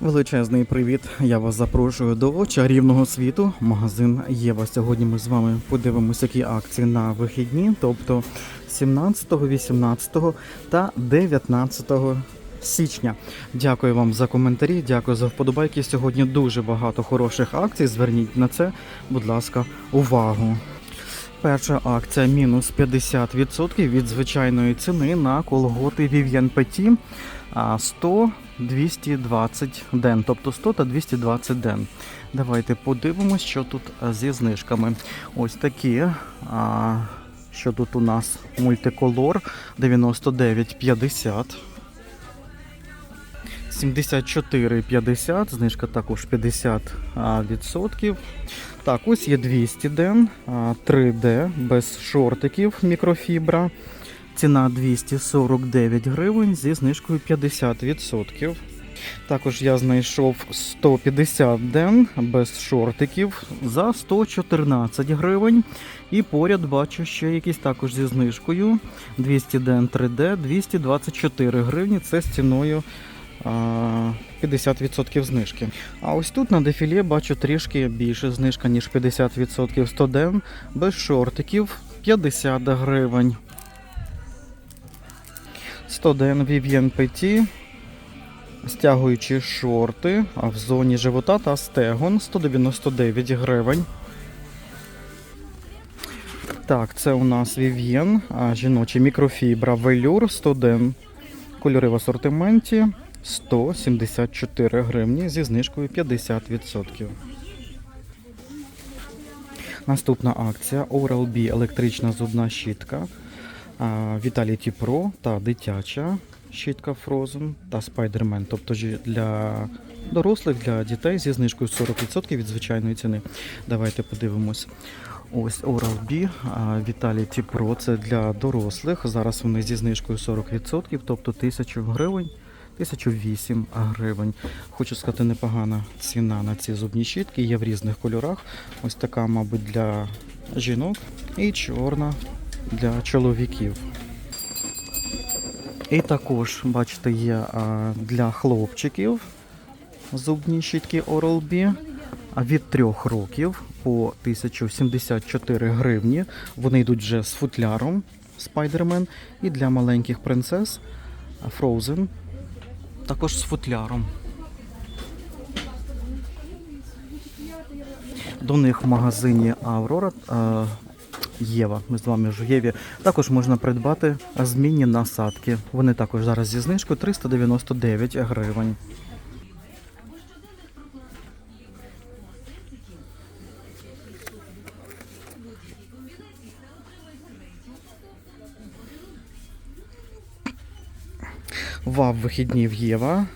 Величезний привіт! Я вас запрошую до чарівного світу. Магазин Єва. Сьогодні ми з вами подивимося, які акції на вихідні, тобто 17, 18 та 19 січня. Дякую вам за коментарі, дякую за вподобайки. Сьогодні дуже багато хороших акцій. Зверніть на це, будь ласка, увагу. Перша акція мінус 50% від звичайної ціни на колготи Vivian Petit а, 100 220 ден, тобто 100 та 220 ден. Давайте подивимось, що тут зі знижками. Ось такі. А, що тут у нас мультиколор 99,50. 74,50, знижка також 50%. Так, ось є 200 ден, 3D без шортиків мікрофібра. Ціна 249 гривень зі знижкою 50%. Також я знайшов 150 ден без шортиків за 114 гривень. І поряд бачу ще якісь також зі знижкою. 200 ден 3D 224 гривні. Це з ціною а, 50% знижки. А ось тут на дефілі бачу трішки більше знижка, ніж 50% 100 ден без шортиків 50 гривень. 100 ден Vivienne Petit, стягуючі шорти а в зоні живота та стегон 199 гривень. Так, це у нас Vivienne, а, жіночий мікрофібра велюр 100 ден. Кольори в асортименті 174 гривні зі знижкою 50%. Наступна акція Oral-B електрична зубна щітка. Vitality Pro та дитяча щітка Frozen та Spider-Man, тобто для дорослих, для дітей зі знижкою 40% від звичайної ціни. Давайте подивимось. Ось Oral-B Vitality Pro це для дорослих. Зараз вони зі знижкою 40%, тобто 1000 гривень. 1008 гривень. Хочу сказати, непогана ціна на ці зубні щітки. Є в різних кольорах. Ось така, мабуть, для жінок і чорна для чоловіків. І також, бачите, є для хлопчиків зубні щітки Oral-B від 3 років по 1074 гривні. Вони йдуть вже з футляром Spider-Man. І для маленьких принцес Frozen також з футляром. До них в магазині Аврора Єва. Ми з вами ж Єві. Також можна придбати змінні насадки. Вони також зараз зі знижкою 399 гривень. ВАВ вихідні в Єва.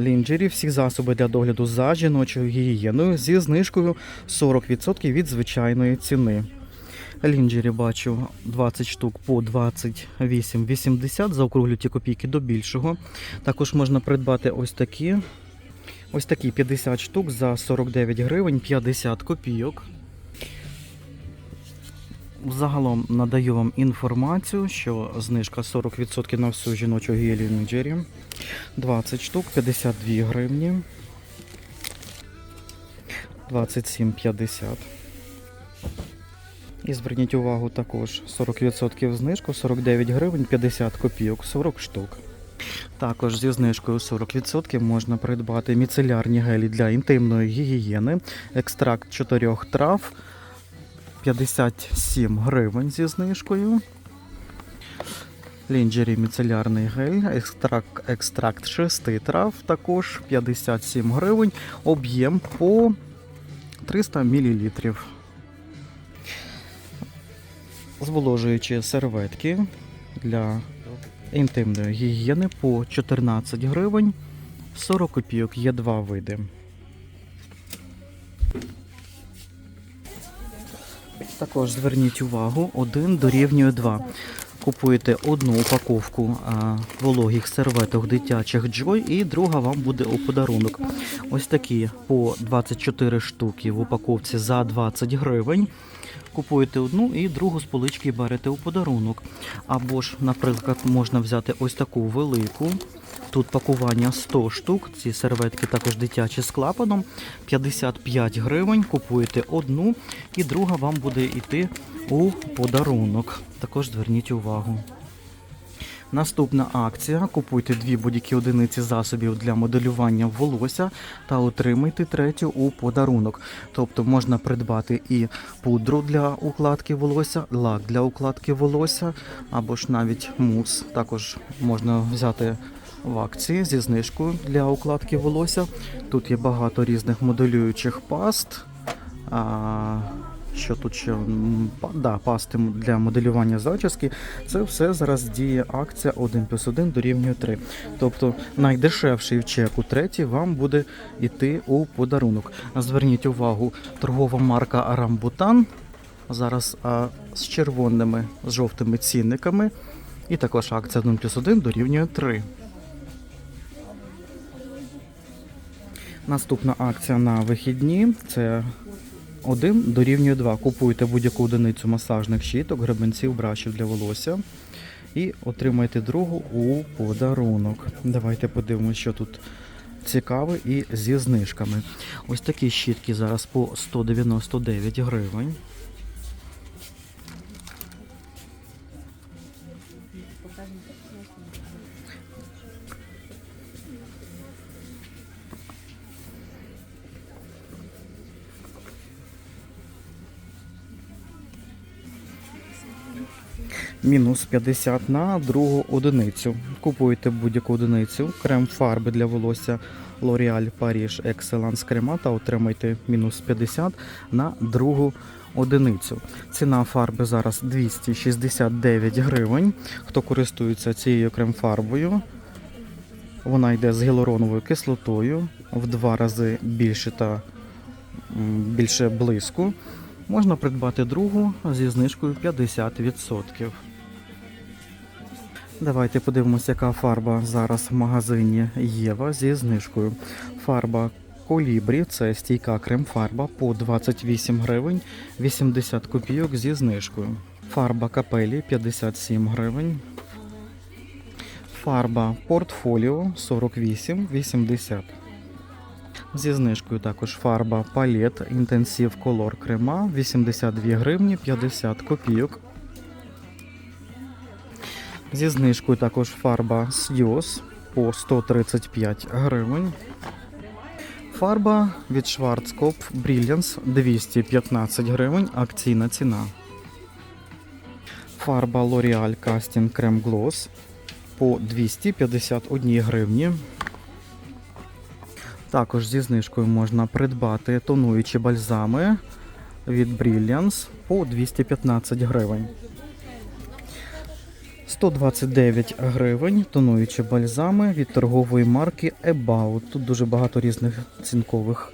Лінджері всі засоби для догляду за жіночою гігієною зі знижкою 40% від звичайної ціни. Лінджері бачу 20 штук по 28,80, заокруглю ті копійки до більшого. Також можна придбати ось такі. Ось такі 50 штук за 49 гривень 50 копійок. Загалом надаю вам інформацію, що знижка 40% на всю жіночу Джері. 20 штук, 52 гривні. 27,50. І зверніть увагу також 40% знижку, 49 гривень 50 копійок, 40 штук. Також зі знижкою 40% можна придбати міцелярні гелі для інтимної гігієни, екстракт 4 трав 57 гривень зі знижкою. Лінджері міцелярний гель, екстракт, екстракт 6 трав також 57 гривень, об'єм по 300 мл. Зволожуючі серветки для інтимної гігієни по 14 гривень 40 копійок. Є два види. Також зверніть увагу, один дорівнює 2. Купуєте одну упаковку а, вологих серветок дитячих Joy і друга вам буде у подарунок. Ось такі по 24 штуки в упаковці за 20 гривень. Купуєте одну і другу з полички берете у подарунок. Або ж, наприклад, можна взяти ось таку велику Тут пакування 100 штук. Ці серветки також дитячі з клапаном. 55 гривень. Купуєте одну, і друга вам буде йти у подарунок. Також зверніть увагу. Наступна акція: купуйте дві будь-які одиниці засобів для моделювання волосся та отримайте третю у подарунок. Тобто можна придбати і пудру для укладки волосся, лак для укладки волосся, або ж навіть мус. Також можна взяти в акції зі знижкою для укладки волосся. Тут є багато різних моделюючих паст. Що тут ще да, пасти для моделювання зачіски. Це все зараз діє акція 1 плюс 1 дорівнює 3. Тобто найдешевший в чеку третій вам буде йти у подарунок. Зверніть увагу, торгова марка Арамбутан зараз а, з червоними, з жовтими цінниками. І також акція 1 плюс 1 дорівнює 3. Наступна акція на вихідні це 1 дорівнює 2. Купуйте будь-яку одиницю масажних щіток, гребенців, брашів для волосся і отримайте другу у подарунок. Давайте подивимося, що тут цікаве і зі знижками. Ось такі щітки зараз по 199 гривень. Мінус 50 на другу одиницю. Купуєте будь-яку одиницю, крем фарби для волосся L'Oreal Paris Excellence крема та отримайте мінус 50 на другу одиницю. Ціна фарби зараз 269 гривень. Хто користується цією крем-фарбою, вона йде з гіалуроновою кислотою в два рази більше та більше блиску. Можна придбати другу зі знижкою 50%. Давайте подивимося, яка фарба зараз в магазині Єва зі знижкою. Фарба Колібрі це стійка крем-фарба по 28 гривень 80 копійок зі знижкою. Фарба капелі 57 гривень. Фарба портфоліо 48,80. Зі знижкою також фарба палет інтенсив колор крема 82 гривні 50 копійок. Зі знижкою також фарба Сйоз по 135 гривень. Фарба від Schwarzkopf Brilliance 215 гривень, акційна ціна. Фарба L'Oreal Casting Creme Gloss по 251 гривні. Також зі знижкою можна придбати тонуючі бальзами від Brilliance по 215 гривень. 129 гривень тонуючі бальзами від торгової марки About. Тут дуже багато різних цінкових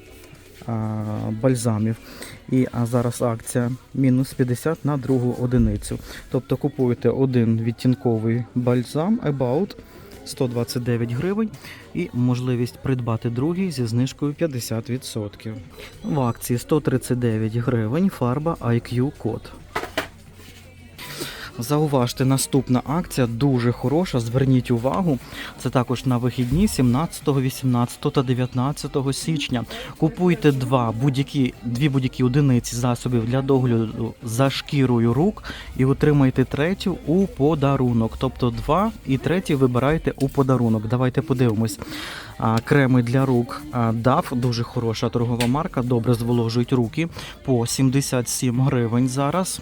а, бальзамів. І а зараз акція мінус 50 на другу одиницю. Тобто купуєте один відтінковий бальзам About 129 гривень і можливість придбати другий зі знижкою 50%. В акції 139 гривень фарба IQ Code. Зауважте, наступна акція дуже хороша. Зверніть увагу. Це також на вихідні 17, 18 та 19 січня. Купуйте два будь-які дві будь-які одиниці засобів для догляду за шкірою рук і отримайте третю у подарунок. Тобто два і третій вибирайте у подарунок. Давайте подивимось. Креми для рук DAF, дуже хороша торгова марка, добре зволожують руки по 77 гривень зараз.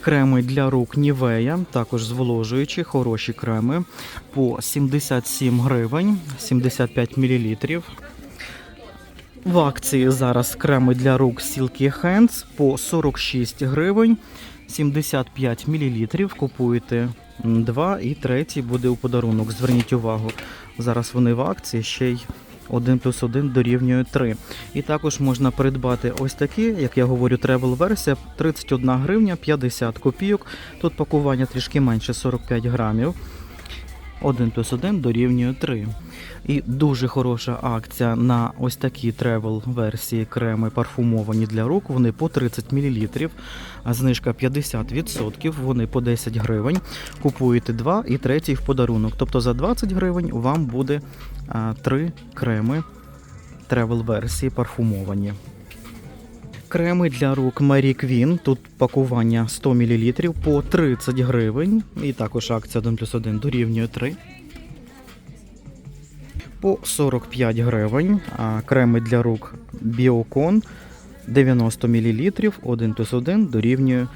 Креми для рук Нівея, також зволожуючі, хороші креми по 77 гривень, 75 мл. В акції зараз креми для рук Silky Hands по 46 гривень, 75 мл. Купуєте два і третій буде у подарунок. Зверніть увагу, зараз вони в акції ще й 1 плюс 1 дорівнює 3. І також можна придбати ось такі, як я говорю, тревел версія 31 гривня 50 копійок. Тут пакування трішки менше 45 грамів. 1 плюс 1 дорівнює 3. І дуже хороша акція на ось такі тревел версії креми парфумовані для рук. Вони по 30 мл, знижка 50%, вони по 10 гривень. Купуєте два і третій в подарунок. Тобто за 20 гривень вам буде три креми тревел версії парфумовані. Креми для рук Mary Queen. Тут пакування 100 мл по 30 гривень. І також акція 1 плюс 1 дорівнює 3. По 45 гривень. Креми для рук Biocon 90 мл 1 плюс 1 дорівнює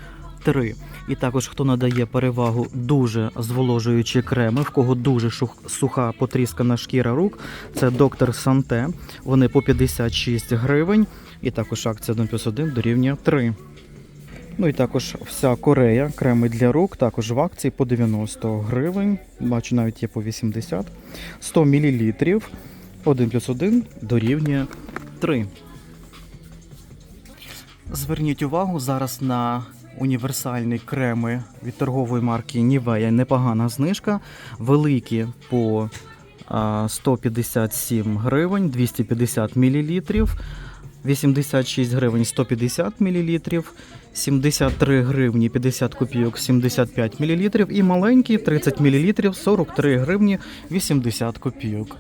3. І також хто надає перевагу дуже зволожуючі креми, в кого дуже суха потріскана шкіра рук, це доктор Санте. Вони по 56 гривень. І також акція 1 плюс 1 дорівнює 3. Ну і також вся Корея, креми для рук, також в акції по 90 гривень. Бачу, навіть є по 80. 100 мл. 1 плюс 1 дорівнює 3. Зверніть увагу зараз на універсальні креми від торгової марки Nivea. Непогана знижка. Великі по 157 гривень, 250 мл. 86 гривень 150 мл, 73 гривні 50 копійок 75 мл і маленький 30 мл 43 гривні 80 копійок.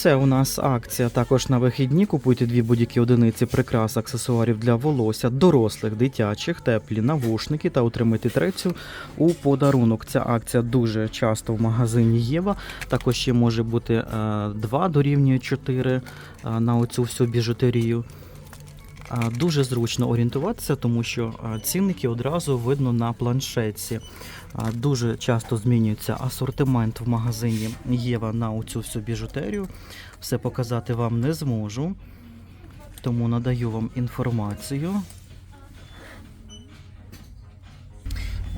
Це у нас акція також на вихідні. Купуйте дві будь-які одиниці прикрас аксесуарів для волосся, дорослих, дитячих, теплі навушники та отримайте третю у подарунок. Ця акція дуже часто в магазині Єва. Також ще може бути е, 2 дорівнює 4 е, на оцю всю біжутерію. Дуже зручно орієнтуватися, тому що цінники одразу видно на планшетці. Дуже часто змінюється асортимент в магазині Єва на оцю всю біжутерію. Все показати вам не зможу, тому надаю вам інформацію.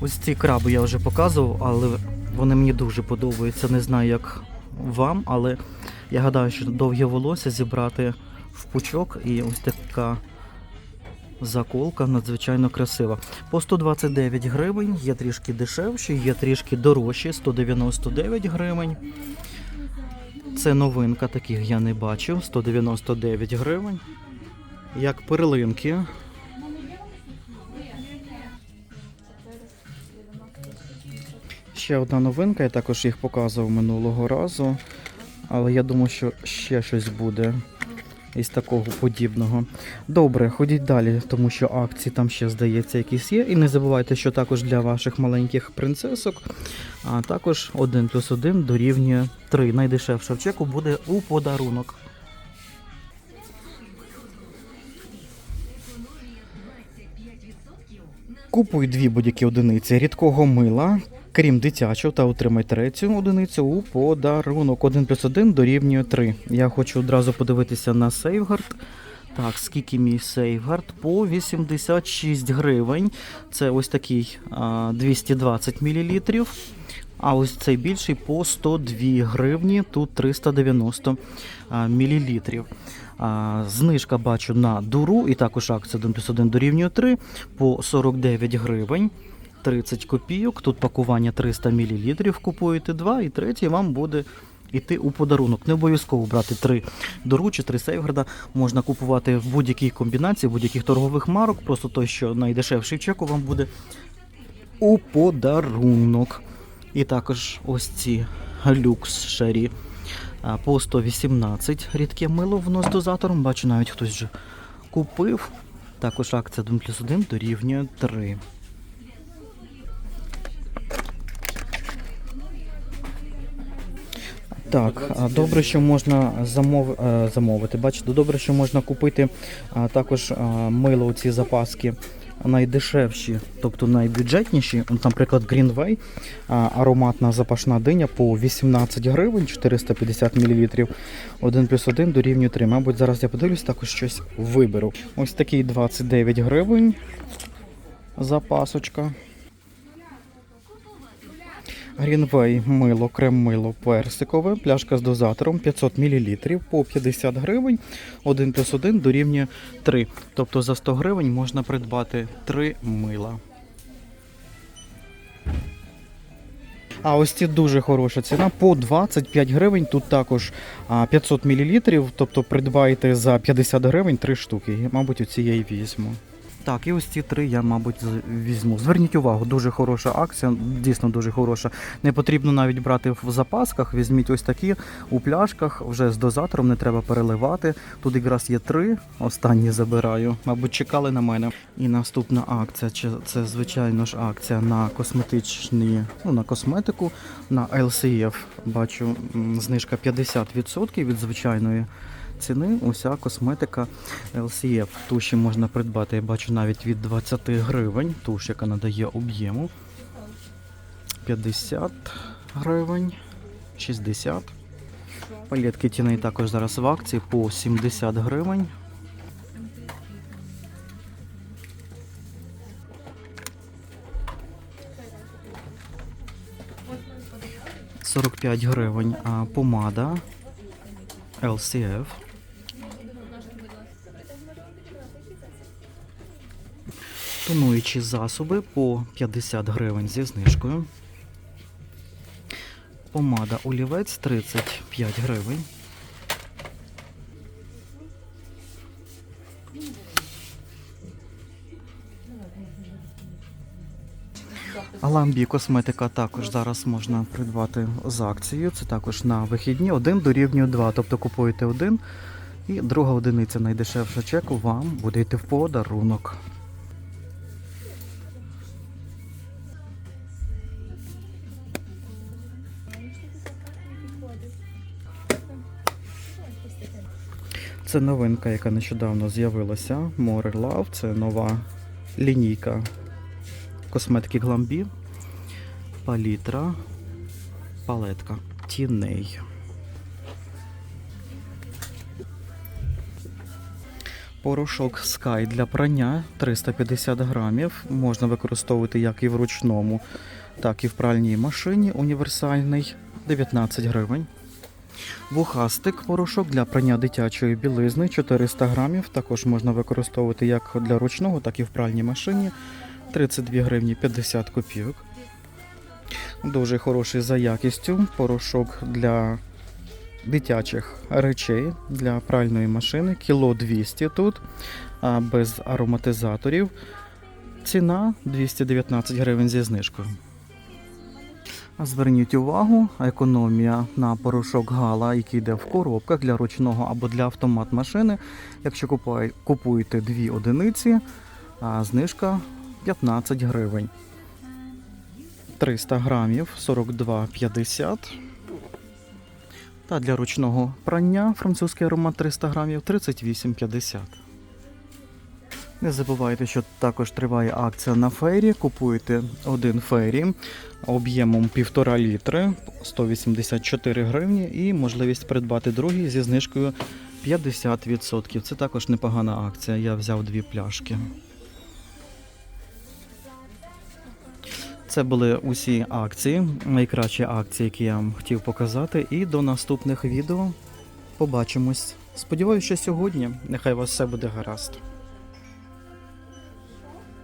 Ось ці краби я вже показував, але вони мені дуже подобаються. Не знаю, як вам, але я гадаю, що довге волосся зібрати в пучок і ось така заколка надзвичайно красива. По 129 гривень, є трішки дешевші, є трішки дорожчі, 199 гривень. Це новинка, таких я не бачив. 199 гривень. Як перлинки. Ще одна новинка, я також їх показував минулого разу. Але я думаю, що ще щось буде із такого подібного. Добре, ходіть далі, тому що акції там ще, здається, якісь є. І не забувайте, що також для ваших маленьких принцесок, а також 1 плюс 1 дорівнює 3. Найдешевша в чеку буде у подарунок. Купуй дві будь-які одиниці рідкого мила, крім дитячого, та отримай третю одиницю у подарунок. 1 плюс 1 дорівнює 3. Я хочу одразу подивитися на Сейфгард. Так, скільки мій Сейфгард? По 86 гривень. Це ось такий а, 220 мл. А ось цей більший по 102 гривні, тут 390 мл. Знижка бачу на дуру, і також акція 1 плюс 1 дорівнює 3 по 49 гривень. 30 копійок, тут пакування 300 мл, купуєте 2 і третій вам буде йти у подарунок. Не обов'язково брати 3 дору чи 3 сейфгарда. Можна купувати в будь-якій комбінації, будь-яких торгових марок, просто той, що найдешевший чеку вам буде у подарунок. І також ось ці люкс шері по 118 рідке мило воно з дозатором. Бачу, навіть хтось вже купив. Також акція 1 плюс 1 дорівнює 3. Так, добре, що можна замов... е, замовити. Бачите, добре, що можна купити також а, мило, ці запаски найдешевші, тобто найбюджетніші. Наприклад, Greenway, ароматна запашна диня по 18 гривень, 450 мл. 1 плюс 1 дорівнює 3. Мабуть, зараз я подивлюсь, також щось виберу. Ось такий 29 гривень запасочка. Грінвей мило, крем-мило персикове, пляшка з дозатором 500 мл по 50 гривень. 1 плюс 1 дорівнює 3. Тобто за 100 гривень можна придбати 3 мила. А ось ці дуже хороша ціна по 25 гривень. Тут також 500 мл, тобто придбаєте за 50 гривень 3 штуки. Я, мабуть, у цієї візьму. Так, і ось ці три я, мабуть, візьму. Зверніть увагу, дуже хороша акція, дійсно дуже хороша. Не потрібно навіть брати в запасках. Візьміть ось такі у пляшках, вже з дозатором не треба переливати. Тут якраз є три, останні забираю. Мабуть, чекали на мене. І наступна акція, це звичайно ж акція на косметичні, ну на косметику, на LCF. Бачу знижка 50% від звичайної ціни. Уся косметика LCF. Туші можна придбати, я бачу, навіть від 20 гривень. Туш, яка надає об'єму. 50 гривень, 60. Палетки тіней також зараз в акції по 70 гривень. – 45 гривень а помада LCF. Тонуючі засоби по 50 гривень зі знижкою. Помада олівець 35 гривень. Ламбі косметика також зараз можна придбати з акцією. Це також на вихідні. Один дорівнює 2. Тобто купуєте один, і друга одиниця найдешевша чеку вам буде йти в подарунок. Це новинка, яка нещодавно з'явилася. More Love. Це нова лінійка косметики Glambi. Палітра, палетка тіней. Порошок Sky для прання 350 грамів. Можна використовувати як і в ручному, так і в пральній машині. Універсальний 19 гривень. Вухастик порошок для прання дитячої білизни 400 грамів. Також можна використовувати як для ручного, так і в пральній машині. 32 гривні 50 копійок. Дуже хороший за якістю. Порошок для дитячих речей для пральної машини. Кіло 200 тут, без ароматизаторів. Ціна 219 гривень зі знижкою. Зверніть увагу, економія на порошок Гала, який йде в коробках для ручного або для автомат машини. Якщо купуєте дві одиниці, знижка 15 гривень. 300 грамів 42,50. Та для ручного прання французький аромат 300 грамів 38,50. Не забувайте, що також триває акція на фейрі. Купуєте один фейрі об'ємом 1,5 літри 184 гривні і можливість придбати другий зі знижкою 50%. Це також непогана акція. Я взяв дві пляшки. Це були усі акції, найкращі акції, які я вам хотів показати. І до наступних відео побачимось. Сподіваюся, що сьогодні. Нехай у вас все буде гаразд.